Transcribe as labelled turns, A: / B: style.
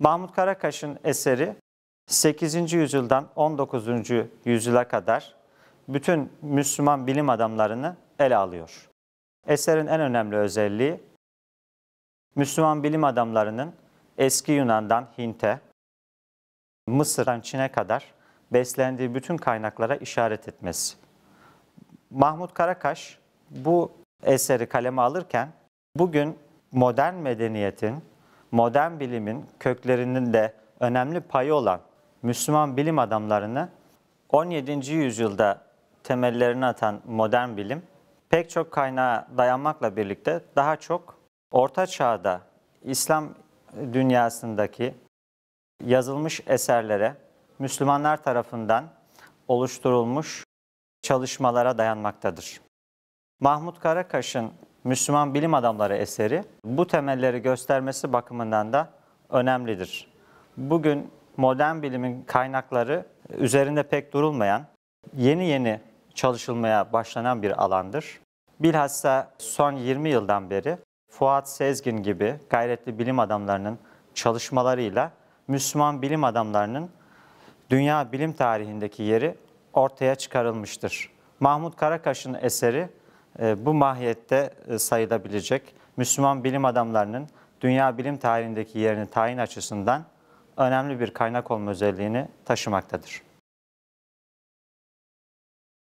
A: Mahmut Karakaş'ın eseri 8. yüzyıldan 19. yüzyıla kadar bütün Müslüman bilim adamlarını ele alıyor. Eserin en önemli özelliği Müslüman bilim adamlarının eski Yunan'dan Hint'e, Mısır'dan Çin'e kadar beslendiği bütün kaynaklara işaret etmesi. Mahmut Karakaş bu eseri kaleme alırken bugün modern medeniyetin, modern bilimin köklerinin de önemli payı olan Müslüman bilim adamlarını 17. yüzyılda temellerini atan modern bilim pek çok kaynağa dayanmakla birlikte daha çok Orta Çağ'da İslam dünyasındaki yazılmış eserlere Müslümanlar tarafından oluşturulmuş çalışmalara dayanmaktadır. Mahmut Karakaş'ın Müslüman Bilim Adamları eseri bu temelleri göstermesi bakımından da önemlidir. Bugün modern bilimin kaynakları üzerinde pek durulmayan, yeni yeni çalışılmaya başlanan bir alandır. Bilhassa son 20 yıldan beri Fuat Sezgin gibi gayretli bilim adamlarının çalışmalarıyla Müslüman bilim adamlarının dünya bilim tarihindeki yeri ortaya çıkarılmıştır. Mahmut Karakaş'ın eseri bu mahiyette e, sayılabilecek Müslüman bilim adamlarının dünya bilim tarihindeki yerini tayin açısından önemli bir kaynak olma özelliğini taşımaktadır.